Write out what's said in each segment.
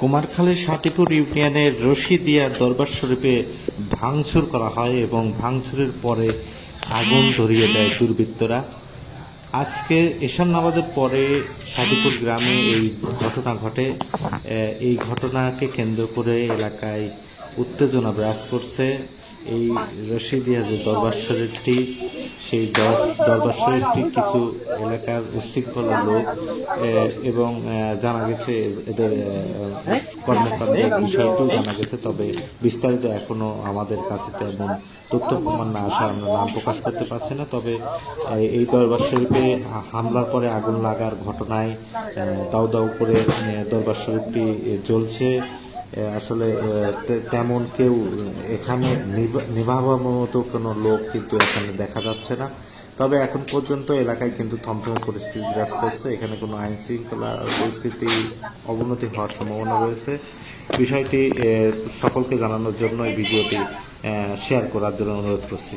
কুমারখালী সাটিপুর ইউনিয়নের রশিদিয়া দরবার শরীফে ভাঙচুর করা হয় এবং ভাঙচুরের পরে আগুন ধরিয়ে দেয় দুর্বৃত্তরা। আজকে এশান নামাজের পরে সাটিপুর গ্রামে এই ঘটনা ঘটে। এই ঘটনাকে কেন্দ্র করে এলাকায় উত্তেজনা বিরাজ করছে। এই রশিদিয়া যে দরবার শরীফটি সেই দর- দরবার শরীফটি কিছু এলাকার উশৃঙ্খলা লোক এবং জানা গেছে এদের কর্মকাণ্ডের বিষয়টিও জানা গেছে, তবে বিস্তারিত এখনও আমাদের কাছে তেমন তথ্য প্রমাণ না আসা আমরা নাম প্রকাশ করতে পারছি না, তবে এই- দরবার শরীফে হামলার পরে আগুন লাগার ঘটনায় দাউ দাউ করে দরবার শরীফটি জ্বলছে। আসলে তেমন কেউ, এখানে নিভা- নিভাবার মতো কোনো লোক কিন্তু এখানে দেখা যাচ্ছে না। তবে এখন পর্যন্ত এলাকায় কিন্তু থমথমে পরিস্থিতি বিরাজ করছে। এখানে কোনো আইন শৃঙ্খলা পরিস্থিতি অবনতি হওয়ার সম্ভাবনা রয়েছে। বিষয়টি সকলকে জানানোর জন্য এই ভিডিওটি শেয়ার করার জন্য অনুরোধ করছি।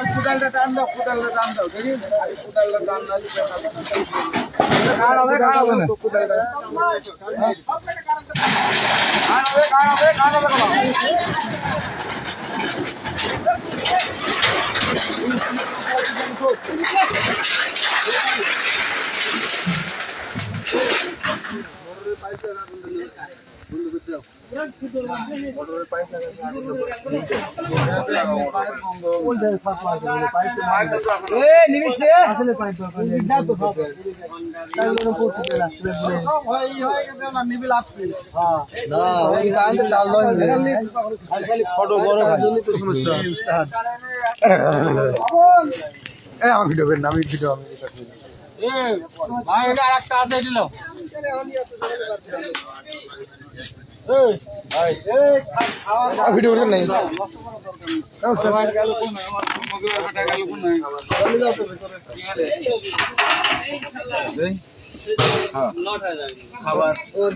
দাও কোদালটা টান দাও দেখি? কোদালটা টান দাও না কোদালটা পাইপ দাও। পেলা ভাই হয়ে গেছে না নিবিল আপনি হ্যাঁ না ওই কান্দে ডাল ফটো বড় এ আমি ভিডিও করি আমি ভিডিও আমি এ ভাই এটা আরেকটা আছে দিল ভিডিও করছেন নাই খাবার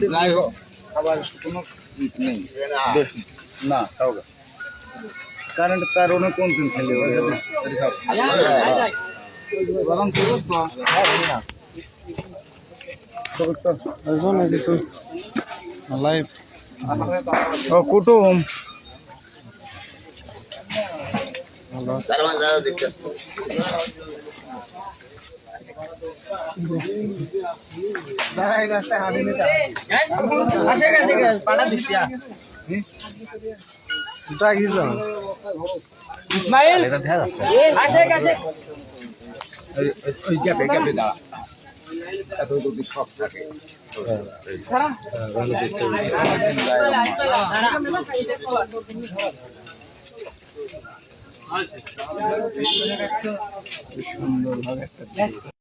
যাই হোক খাবার কোনো নেই না খাওয়া কারেন্ট তার অনেক কোন দিন ছিল গরম ছিল তো না লাইভ ও কুটুম ইসমাইল আসে আসে ওই গ্যাপে গ্যাপে দাঁড়া এত যদি সব থাকে। সুন্দর ভাবে একটা